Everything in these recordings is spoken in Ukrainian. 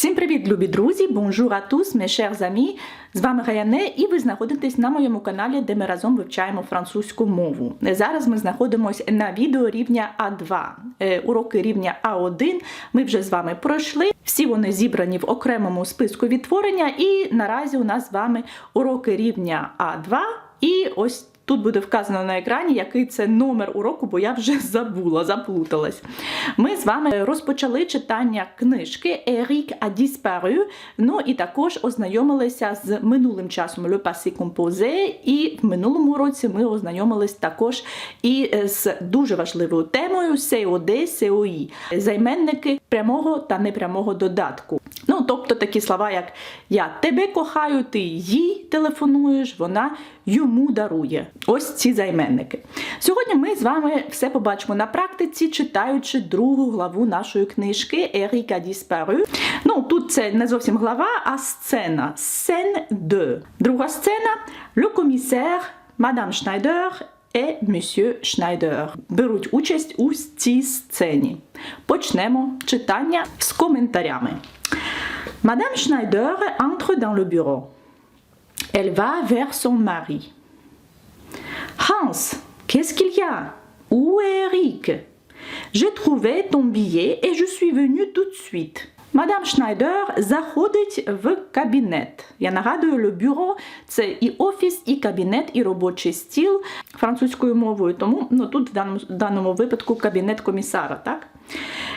Всім привіт, любі друзі! Bonjour à tous, mes! З вами Гаяне, і ви знаходитесь на моєму каналі, де ми разом вивчаємо французьку мову. Зараз ми знаходимося на відео рівня А2. Е, Уроки рівня А1 ми вже з вами пройшли. Всі вони зібрані в окремому списку відтворення, і наразі у нас з вами уроки рівня А2. І ось Тут буде вказано на екрані, який це номер уроку, бо я вже забула, заплуталась. Ми з вами розпочали читання книжки Ерік disparu, ну і також ознайомилися з минулим часом Le passé і в минулому році ми ознайомились також і з дуже важливою темою COD, COI, займенники прямого та непрямого додатку. Тобто такі слова, як я тебе кохаю, ти їй телефонуєш, вона йому дарує. Ось ці займенники. Сьогодні ми з вами все побачимо на практиці, читаючи другу главу нашої книжки Еріка Діспару. Ну, тут це не зовсім глава, а сцена. Сцен 2. Друга сцена Le commissaire, Madame Schneider і Monsieur Schneider беруть участь у цій сцені. Почнемо читання з коментарями. Madame Schneider entre dans le bureau. Elle va vers son mari. Hans, qu'est-ce qu'il y a Où est Eric J'ai trouvé ton billet et je suis venue tout de suite. Мадам Шнайдер заходить в кабінет. Я нагадую, le bureau – це і офіс, і кабінет, і робочий стіл французькою мовою. Тому ну, тут в даному, в даному випадку кабінет комісара. так?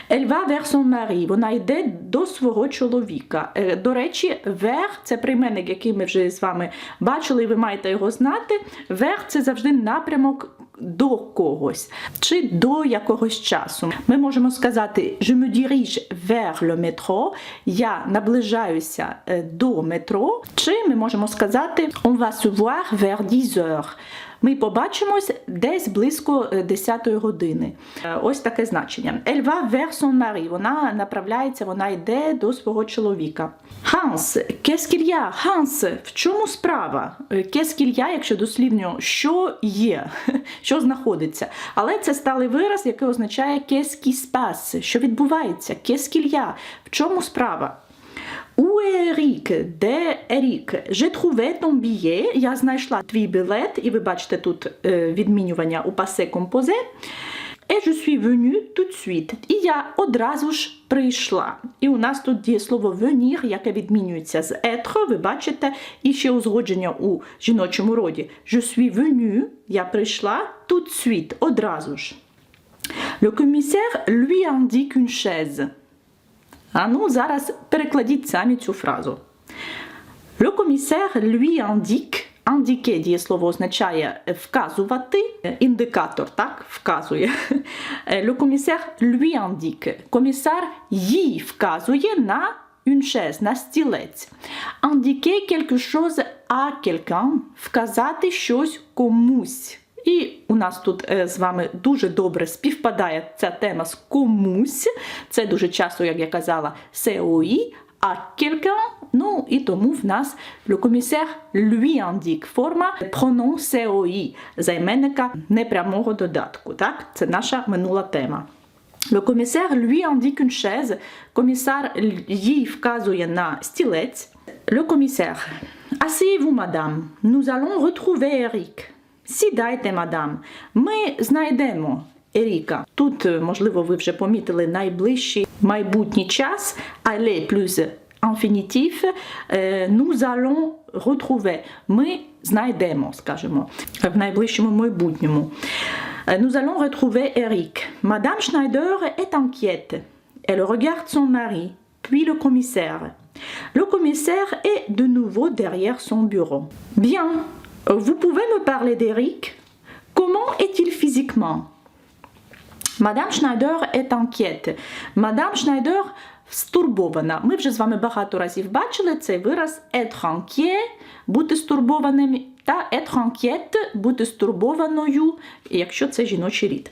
Va vers son mari. Вона йде до свого чоловіка. Е, До речі, vers – це прийменник, який ми вже з вами бачили, і ви маєте його знати. Vers – це завжди напрямок до когось чи до якогось часу. Ми можемо сказати Je me dirige vers le métro. Я наближаюся е, до метро. Чи ми можемо сказати On va se voir vers 10 heures. Ми побачимось десь близько 10 години. Е, Ось таке значення. Elle va vers. Вона направляється, вона йде до свого чоловіка. Y a? Hans, в чому справа? Е, a, якщо дослівньо, що є, що знаходиться. Але це сталий вираз, який означає se passe, що відбувається, a, в чому справа. Où est? Де Ерік? J'ai trouvé ton billet. Я знайшла твій білет, і ви бачите тут е, відмінювання у пасе композе. Et je suis venue tout de suite. І я одразу ж прийшла. І у нас тут дієслово venir, яке відмінюється з être, ви бачите, і ще узгодження у жіночому роді. Je suis venue, я прийшла tout de suite, одразу ж. Le commissaire lui indique une chaise. А ну, зараз перекладіть самі цю фразу. Le commissaire lui indique. Indiquer дієслово означає вказувати. Індикатор, так, вказує. Le commissaire lui indique. Комісар їй вказує на une chaise, на стілець. Indiquer quelque chose à quelqu'un. Вказати щось комусь. І у нас тут е, з вами дуже добре співпадає ця тема з комусь. Це дуже часто, як я казала, COI, а quelqu'un, ну і тому в нас le commissaire lui indique форма pronom COI, займенника непрямого додатку. Так? Це наша минула тема. Le commissaire lui indique une chaise. Комісар їй вказує на стілець. Le commissaire. Asseyez-vous, madame. Nous allons retrouver Eric. Сідайте, мадам, ми знайдемо Еріка. Тут, е, можливо, ви вже помітили найближчий майбутній час, але плюс інфінітив. е, Nous allons retrouver. Ми знайдемо, скажімо, в найближчому майбутньому. Е, Nous allons retrouver Eric. Madame Schneider est inquiète. Elle regarde son mari, puis le commissaire. Le commissaire est de nouveau derrière son bureau. Bien, vous pouvez me parler d'Eric Comment est-il physiquement Madame Schneider est inquiète. Madame Schneider стурбована. Ми вже з вами багато разів бачили цей вираз être inquiet, бути стурбованим, та être inquiète, бути стурбованою, якщо це жіночий рід.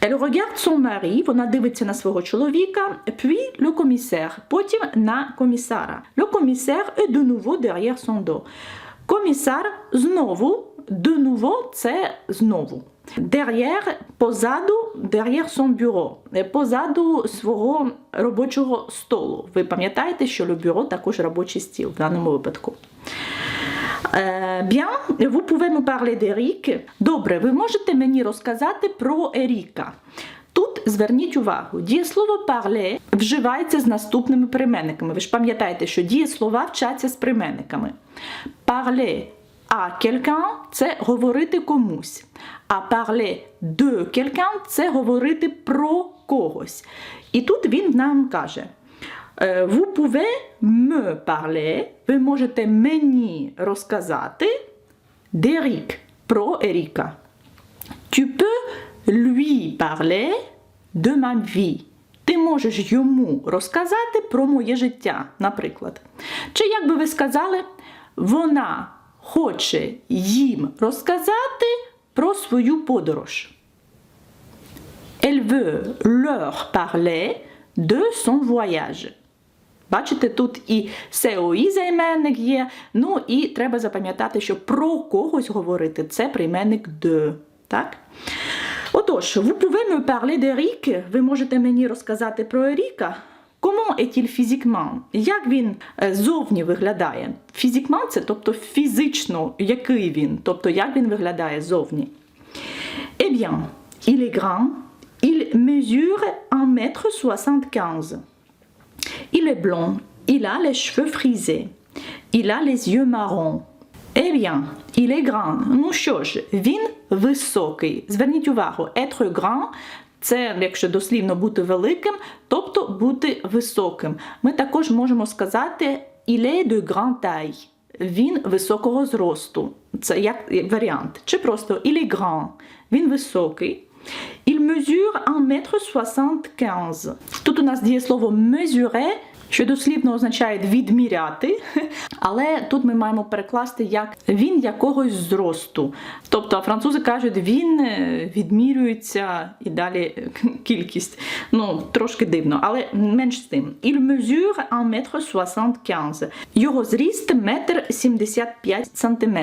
Elle regarde son mari, вона дивиться на свого чоловіка, puis le commissaire, потім на комісара. Le commissaire est de nouveau derrière son dos. Комісар знову, de nouveau – це знову. Derrière, позаду, derrière son bureau, Е, позаду свого робочого столу. Ви пам'ятаєте, що le bureau також робочий стіл в даному випадку. Е, Bien, vous pouvez me parler d'Eric. Добре, ви можете мені розказати про Еріка. Тут зверніть увагу, дієслово parler вживається з наступними прийменниками. Ви ж пам'ятаєте, що дієслова вчаться з прийменниками. Parler à quelqu'un – це говорити комусь. А parler de quelqu'un – це говорити про когось. І тут він нам каже: е, Vous pouvez me parler, ви можете мені розказати d'Eric, про Еріка. Tu peux lui de ma vie. Ти можеш йому розказати про моє життя, наприклад. Чи як би ви сказали, вона хоче їм розказати про свою подорож. Elle veut leur parler de son voyage. Бачите, тут і СОІ займенник є. Ну і треба запам'ятати, що про когось говорити це прийменник de. Так? Отож, vous pouvez me parler d'Eric? Ви можете мені розказати про Еріка? Comment est-il physiquement? Як він е, зовні виглядає? Physiquement – це тобто фізично, який він, тобто як він виглядає зовні. Eh bien, il est grand, il mesure 1m75. Il est blond, il a les cheveux frisés, il a les yeux marrons. Eh bien, il est grand. Ну що ж, він високий. Зверніть увагу, être grand – це, якщо дослівно бути великим, тобто бути високим. Ми також можемо сказати il est de grande taille. Він високого зросту. Це як варіант. Чи просто il est grand. Він високий. Il mesure 1m75. Тут у нас дієслово mesurer, що дослівно означає відміряти, але тут ми маємо перекласти як він якогось зросту. Тобто французи кажуть, він е, відмірюється і далі кількість. Ну, трошки дивно, але менш з тим. Il mesure 1m75. Його зріст 1,75 см.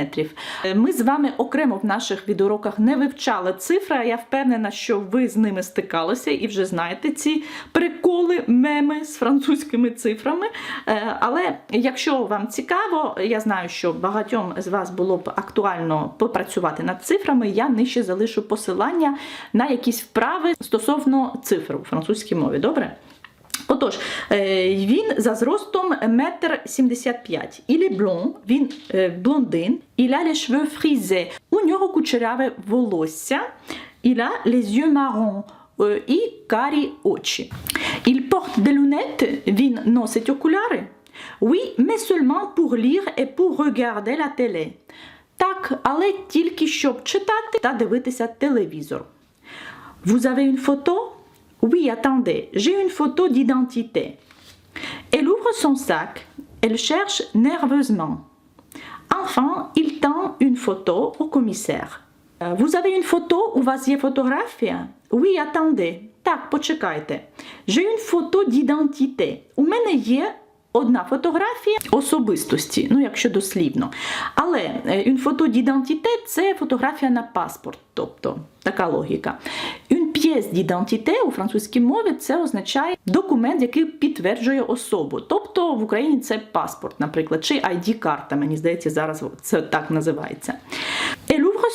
Ми з вами окремо в наших відеоуроках не вивчали цифри, а я впевнена, що ви з ними стикалися і вже знаєте ці приколи, меми з французькими цифрами. Е, Але якщо вам цікаво, я знаю, що багатьом з вас було б актуально попрацювати над цифрами, я нижче залишу посилання на якісь вправи стосовно цифр у французькій мові. Добре? Отож, е, він за зростом 1,75 м. Est blond, він е, блондин. A les cheveux frisés. У нього кучеряве волосся. A les yeux marrons. е, І карі очі. Il porte des lunettes. Він носить окуляри. Oui, mais seulement pour lire et pour regarder la télé. Так, але тільки щоб читати та дивитися телевізор. Vous avez une photo Oui, attendez, j'ai une photo d'identité. Elle ouvre son sac, elle cherche nerveusement. Enfin, il tend une photo au commissaire. Vous avez une photo У вас є фотографія? Oui, attendez. Так, почекайте. J'ai une photo d'identité. У мене є одна фотографія особистості, ну якщо дослівно. Але е, une photo d'identité – це фотографія на паспорт, тобто така логіка. Une pièce d'identité у французькій мові це означає документ, який підтверджує особу. Тобто в Україні це паспорт, наприклад, чи ID-карта, мені здається, зараз це так називається.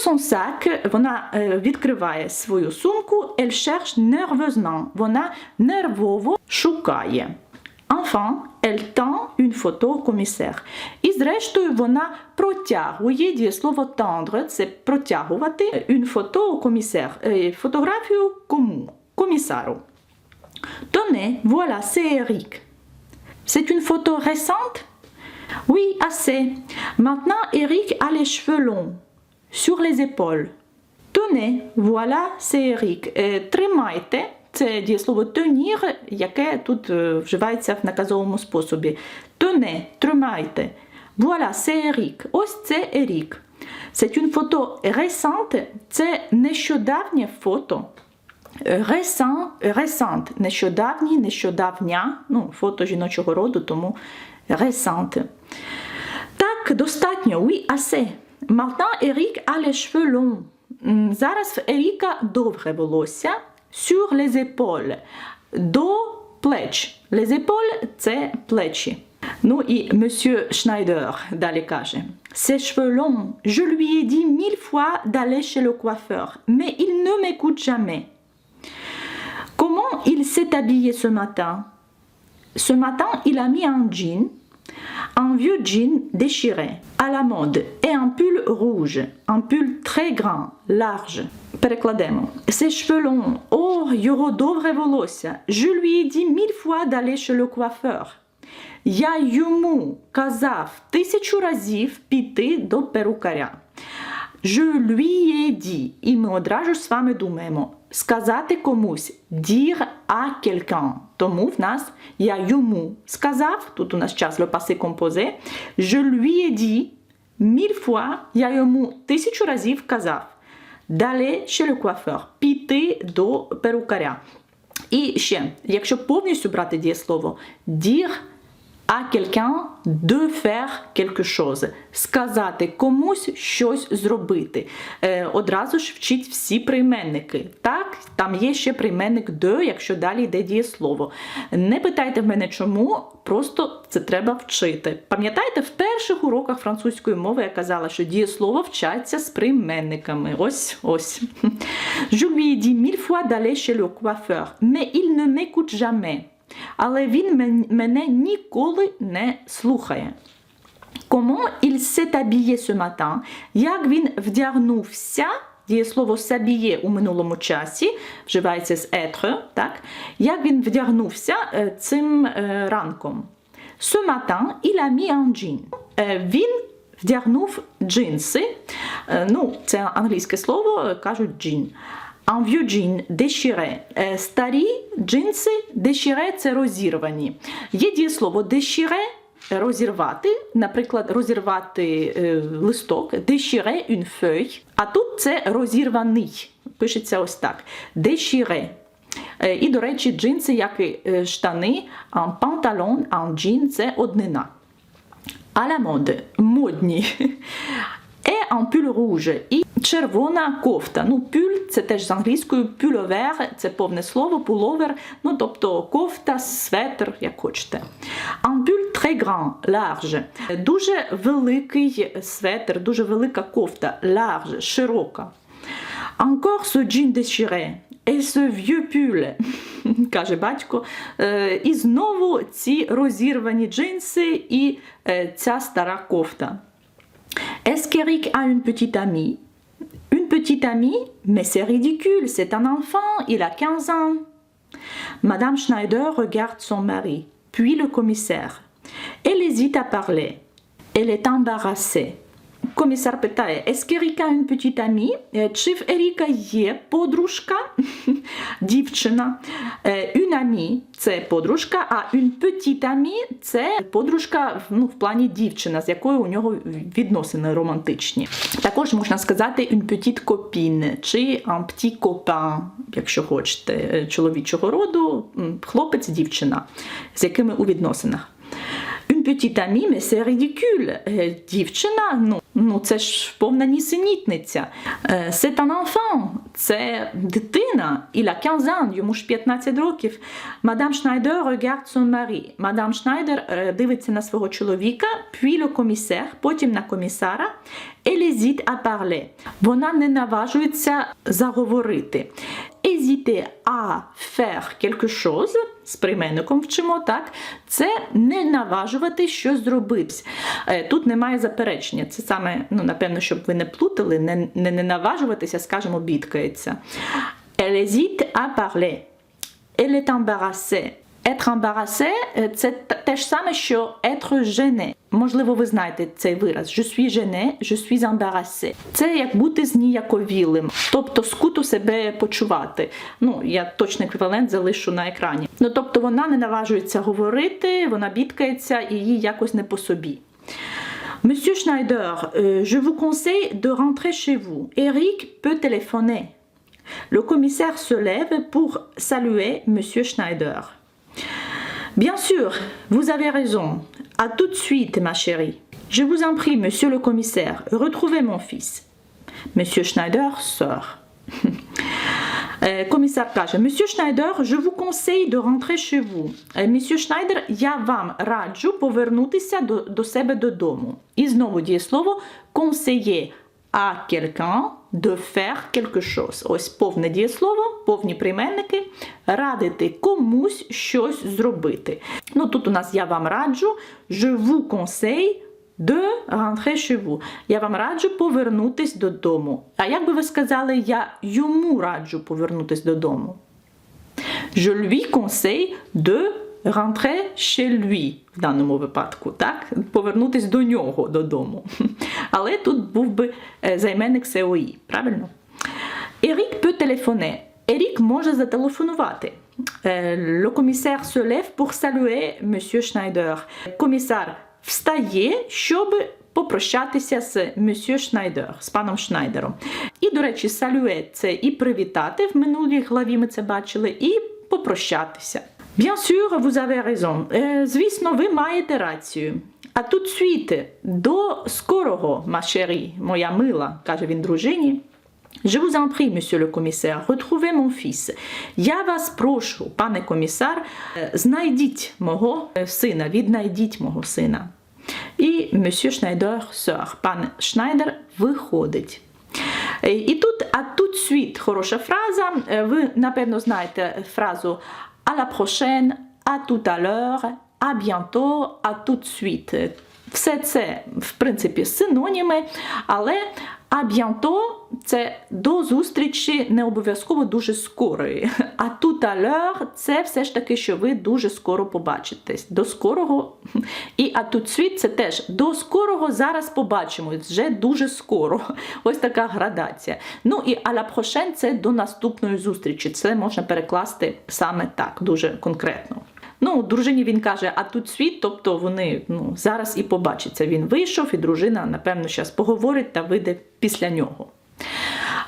son sac, вона е, відкриває свою сумку, elle cherche nerveusement, вона нервово шукає. Enfin, elle tend une photo au commissaire. І зрештою вона протягує дієслово tendre, це протягувати une photo au commissaire. Е, Фотографію кому? Комісару. Tenez, voilà, c'est Eric. C'est une photo récente Oui, assez. Maintenant, Eric a les cheveux longs, Sur les épaules. Tenez, voilà, c'est Eric. Е, Тримайте. Це дієслово tenir, яке тут е, вживається в наказовому способі. Tenez, тримайте. Voilà, c'est Eric. Ось це Ерік. C'est une photo récente. Це нещодавнє фото. Récent, récent, нещодавній, нещодавня, ну, фото жіночого роду, тому récente. Так, достатньо, oui, assez. Maintenant, Eric a les cheveux longs. М, Зараз в Еріка довге волосся sur les épaules, до плеч. Les épaules – це плечі. Ну і Monsieur Schneider далі каже Ses cheveux longs, je lui ai dit mille fois d'aller chez le coiffeur, mais il ne m'écoute jamais. Comment il s'est habillé ce matin Ce matin, il a mis un jean, un vieux jean déchiré, à la mode, et un pull rouge, un pull très grand, large. Перекладемо. Ses cheveux longs, oh, його довге волосся. Je lui ai dit mille fois d'aller chez le coiffeur. Я йому казав тисячу разів піти до перукаря. Je lui ai dit. І ми одразу ж з вами думаємо сказати комусь dire à quelqu'un. Тому в нас я йому сказав, тут у нас час le passé composé. Je lui ai dit mille fois, я йому тисячу разів казав. D'aller chez le coiffeur. Піти до перукаря. І ще, якщо повністю брати дієслово, dire à quelqu'un de faire quelque chose. Сказати комусь щось зробити. Е, одразу ж вчіть всі прийменники. Так, там є ще прийменник de, якщо далі йде дієслово. Не питайте в мене чому, просто це треба вчити. Пам'ятаєте, в перших уроках французької мови я казала, що дієслово вчаться з прийменниками. Ось ось. Je lui ai dit mille fois d'aller chez le coiffeur, mais il ne m'écoute jamais. Але він мене ніколи не слухає. Comment il s'est habillé ce matin? Як він вдягнувся? Дієслово s'habiller у минулому часі вживається з être, так? Як він вдягнувся е, цим е, ранком? Ce matin, il a mis un jean. Е, Він вдягнув джинси. Ну, це англійське слово, кажуть jean. Un vieux jean déchiré. Старі джинси déchiré – це розірвані. Є дієслово déchiré – розірвати, наприклад, розірвати е, листок, déchirer une feuille. А тут це розірваний. Пишеться ось так. Déchirer. Е, І, до речі, джинси, як і е, штани, un pantalon, un jean – це однина. À la mode – модні. Et un pull rouge. І червона кофта. Ну, пюль це теж з англійською пюловер, це повне слово, пуловер, ну тобто кофта, светр, як хочете. Un pull très grand, large. Дуже великий светр, дуже велика кофта, large, широка. Encore ce jean déchiré. Et ce vieux pull, каже батько. Е, І знову ці розірвані джинси і е, ця стара кофта. Est-ce qu'Eric a une petite amie? Une petite amie? Mais c'est ridicule, c'est un enfant, il a 15 ans. Madame Schneider regarde son mari, puis le commissaire. Elle hésite à parler. Elle est embarrassée. Комісар питає, est-ce qu'Erika a une petite amie? Е, Чи в Еріка є подружка, дівчина? Une це подружка, а une petite amie – це подружка ну, в плані дівчина, з якою у нього відносини романтичні. Також можна сказати une petite copine чи un petit copain, якщо хочете, чоловічого роду, хлопець, дівчина, з якими у відносинах. Une petite amie, mais c'est ridicule. Е, Дівчина, ну, ну це ж повна нісенітниця. Е, C'est un enfant, це дитина. Il a 15 ans, йому ж 15 років. Мадам Шнайдер regarde son mari. Мадам Шнайдер е, дивиться на свого чоловіка, puis le commissaire, потім на комісара. Elle hésite à parler. Вона не наважується заговорити. Hésiter à faire quelque chose з прийменником вчимо, так? Це не наважувати що зробити. Е, Тут немає заперечення. Це саме, ну, напевно, щоб ви не плутали, не, не, не наважуватися, скажімо, бідкається. Elle hésite à parler. Elle est. Être embarrassé – це те ж саме, що être gêné. Можливо, ви знаєте цей вираз. Je suis gêné, je suis embarrassé. Це як бути зніяковілим, тобто скуто себе почувати. Ну, я точний еквівалент залишу на екрані. Ну, тобто вона не наважується говорити, вона бідкається і їй якось не по собі. Monsieur Schneider, euh, je vous conseille de rentrer chez vous. Eric peut téléphoner. Le commissaire se lève pour saluer Monsieur Schneider. Bien sûr, vous avez raison. À tout de suite, ma chérie. Je vous en prie, monsieur le commissaire, retrouvez mon fils. Monsieur Schneider, sœur. Е, Комісар каже: Monsieur Schneider, je vous conseille de rentrer chez vous. Е, Monsieur Schneider, я вам раджу повернутися до, до себе додому. І знову дієслово conseiller à quelqu'un de faire quelque chose. Ось повне дієслово, повні прийменники, радити комусь щось зробити. Ну тут у нас я вам раджу, je vous conseille de rentrer chez vous. Я вам раджу повернутись додому. А як би ви сказали, я йому раджу повернутись додому? Je lui conseille de rentrer chez lui в даному випадку, так? Повернутись до нього додому. Але тут був би е, займенник СОІ, правильно? Ерік peut téléphoner. Ерік може зателефонувати. Le commissaire se lève pour saluer Monsieur Schneider. Комісар встає, щоб попрощатися з Monsieur Schneider, з паном Шнайдером. І, до речі, салюе це і привітати, в минулій главі ми це бачили, і попрощатися. Bien sûr, vous avez raison. Е, звісно, ви маєте рацію. А тут suite, до скорого, chérie, моя мила, каже він дружині. Je vous en prie, monsieur le commissaire, retrouvez mon fils. Я вас прошу, пане комісар, е, знайдіть мого е, сина, віднайдіть мого сина. І monsieur Schneider sort. Пан Шнайдер виходить. Е, І тут, а тут світ, хороша фраза. Ви, напевно, знаєте фразу à la prochaine, à tout à l'heure, à bientôt, à tout de suite. Все це, в принципі, синоніми, але а bientôt – це до зустрічі не обов'язково дуже скорої. А tout à l'heure – це все ж таки, що ви дуже скоро побачитесь. До скорого. І а тут світ це теж до скорого зараз побачимо. Вже дуже скоро. Ось така градація. Ну і à la prochaine – це до наступної зустрічі. Це можна перекласти саме так, дуже конкретно. Ну, дружині він каже, а тут світ, тобто вони ну, зараз і побачаться. Він вийшов, і дружина, напевно, зараз поговорить та вийде після нього.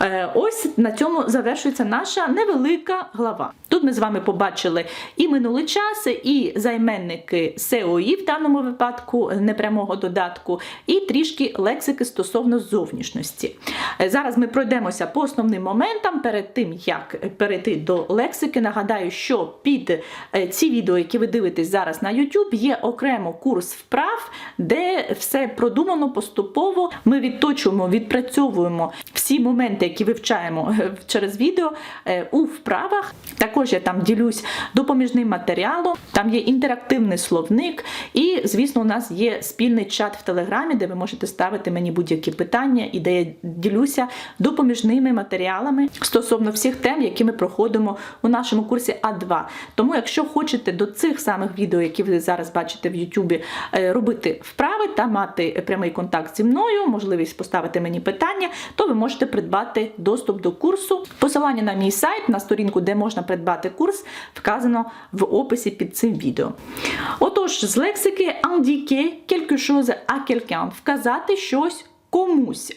Е, Ось на цьому завершується наша невелика глава. Тут ми з вами побачили і минулий час, і займенники СЕОІ в даному випадку непрямого додатку, і трішки лексики стосовно зовнішності. Е, Зараз ми пройдемося по основним моментам. Перед тим як перейти до лексики, нагадаю, що під е, ці відео, які ви дивитесь зараз на YouTube, є окремо курс вправ, де все продумано поступово. Ми відточуємо, відпрацьовуємо всі моменти, які вивчаємо е, через відео е, у вправах. Також я там ділюсь допоміжним матеріалом, там є інтерактивний словник, і, звісно, у нас є спільний чат в Телеграмі, де ви можете ставити мені будь-які питання, і де я ділюся допоміжними матеріалами стосовно всіх тем, які ми проходимо у нашому курсі А2. Тому, якщо хочете до цих самих відео, які ви зараз бачите в Ютубі, е, робити вправи та мати прямий контакт зі мною, можливість поставити мені питання, то ви можете придбати доступ до курсу. Посилання на мій сайт, на сторінку, де можна придбати курс, вказано в описі під цим відео. Отож, з лексики indiquer quelque chose à quelqu'un, вказати щось комусь.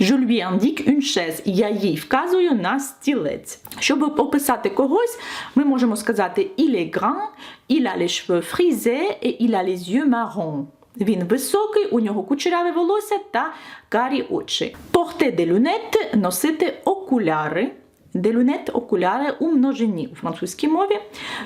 Je lui indique une chaise. Я їй вказую на стілець. Щоб описати когось, ми можемо сказати il est grand, il a les cheveux frisés et il a les yeux marrons. Він високий, у нього кучеряве волосся та карі очі. Porter des lunettes – носити окуляри. Lunettes, окуляри у множині у французькій мові.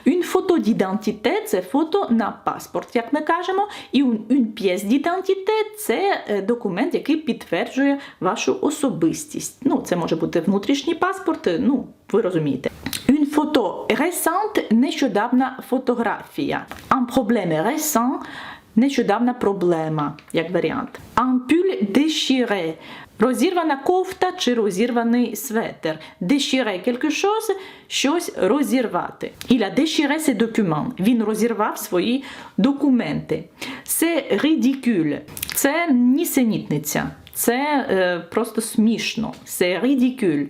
Une photo d'identité – це фото на паспорт, як ми кажемо. І une pièce d'identité – це е, документ, який підтверджує вашу особистість. Ну, це може бути внутрішній паспорт, е, ну, ви розумієте. Une photo récente – нещодавна фотографія. Un problème récent – нещодавна проблема, як варіант. Ампюль déchiré – розірвана кофта чи розірваний светер. Déchirer quelque chose – щось розірвати. Il a déchiré ses documents. Він розірвав свої документи. Це ridicule – це нісенітниця. Це е, просто смішно. C'est ridicule.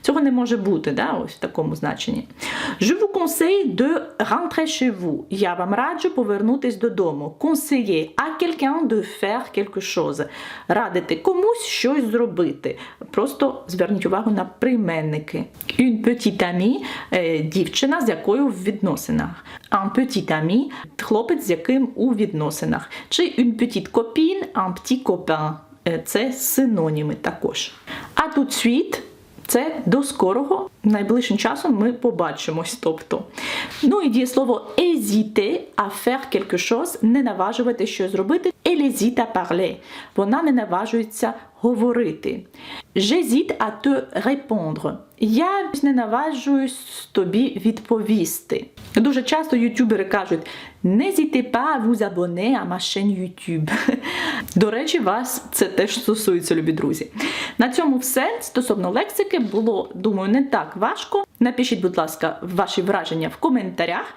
Цього не може бути, да, ось в такому значенні. Je vous conseille de rentrer chez vous. Я вам раджу повернутись додому. Conseiller à quelqu'un de faire quelque chose. Радити комусь щось зробити. Просто зверніть увагу на прийменники. Une petite amie е, – дівчина, з якою в відносинах. Un petit ami – хлопець, з яким у відносинах. Чи une petite copine, un petit copain. Е, Це синоніми також. А тут світ. це до скорого. Найближчим часом ми побачимось. Тобто. Ну і дієслово hésiter à faire quelque chose, не наважувати щось зробити. Hésite à parler. Вона не наважується говорити. J'hésite à te répondre. Я не наважуюсь тобі відповісти. Дуже часто ютубери кажуть: à vous abonner à ma chaîne YouTube. До речі, вас це теж стосується, любі друзі. На цьому все стосовно лексики було, думаю, не так важко. Напишіть, будь ласка, ваші враження в коментарях.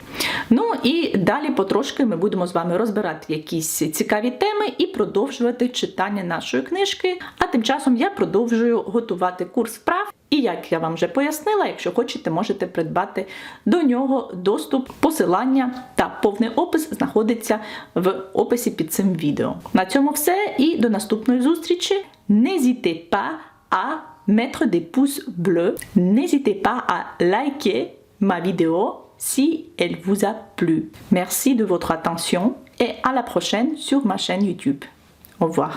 Ну і далі потрошки ми будемо з вами розбирати якісь цікаві теми і продовжувати читання нашої книжки. А тим часом я продовжую готувати курс вправ. І як я вам вже пояснила, якщо хочете, можете придбати до нього доступ, посилання та повний опис знаходиться в описі під цим відео. На цьому все і до наступної зустрічі. N'hésitez pas à mettre des pouces bleus. N'hésitez pas à liker ma vidéo si elle vous a plu. Merci de votre attention et à la prochaine sur ma chaîne YouTube. Au revoir.